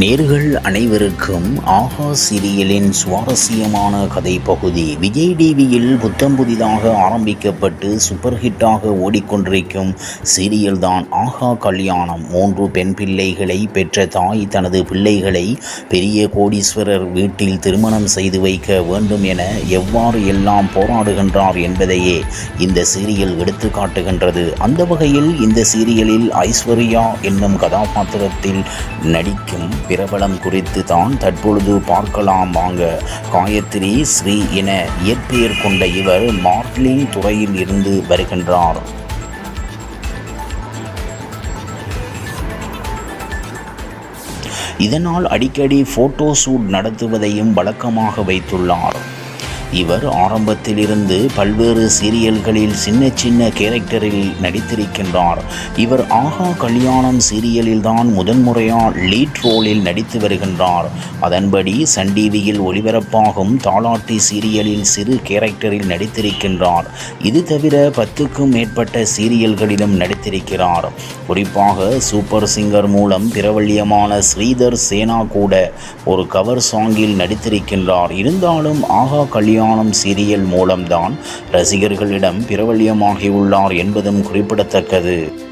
நேர்கள் அனைவருக்கும் ஆகா சீரியலின் சுவாரஸ்யமான கதை பகுதி விஜய் டிவியில் புத்தம் புதிதாக ஆரம்பிக்கப்பட்டு சூப்பர் ஹிட்டாக ஓடிக்கொண்டிருக்கும் சீரியல் தான் ஆகா கல்யாணம். மூன்று பெண் பிள்ளைகளை பெற்ற தாய் தனது பிள்ளைகளை பெரிய கோடீஸ்வரர் வீட்டில் திருமணம் செய்து வைக்க வேண்டும் என எவ்வாறு எல்லாம் போராடுகின்றார் என்பதையே இந்த சீரியல் எடுத்து காட்டுகின்றது. அந்த வகையில் இந்த சீரியலில் ஐஸ்வர்யா என்னும் கதாபாத்திரத்தில் நடிக்கும் பிரபலம் குறித்து தான் தற்பொழுது பார்க்கலாம் வாங்க. காயத்ரி ஸ்ரீ என இயற்பெயர் கொண்ட இவர் மார்லிங் துறையில் இருந்து வருகின்றார். இதனால் அடிக்கடி ஃபோட்டோ ஷூட் நடத்துவதையும் வழக்கமாக வைத்துள்ளார். இவர் ஆரம்பத்திலிருந்து பல்வேறு சீரியல்களில் சின்ன சின்ன கேரக்டரில் நடித்திருக்கின்றார். இவர் ஆஹா கல்யாணம் சீரியலில் தான் முதன்முறையாக லீட் ரோலில் நடித்து வருகின்றார். அதன்படி சன் டிவியில் ஒளிபரப்பாகும் தாலாட்டி சீரியலில் சிறு கேரக்டரில் நடித்திருக்கின்றார். இது தவிர பத்துக்கும் மேற்பட்ட சீரியல்களிலும் நடித்திருக்கிறார். குறிப்பாக சூப்பர் சிங்கர் மூலம் பிரபல்யமான ஸ்ரீதர் சேனா கூட ஒரு கவர் சாங்கில் நடித்திருக்கின்றார். இருந்தாலும் ஆஹா கல்யாணம் சீரியல் மூலம்தான் ரசிகர்களிடம் பிரபல்யமாகியுள்ளார் என்பதும் குறிப்பிடத்தக்கது.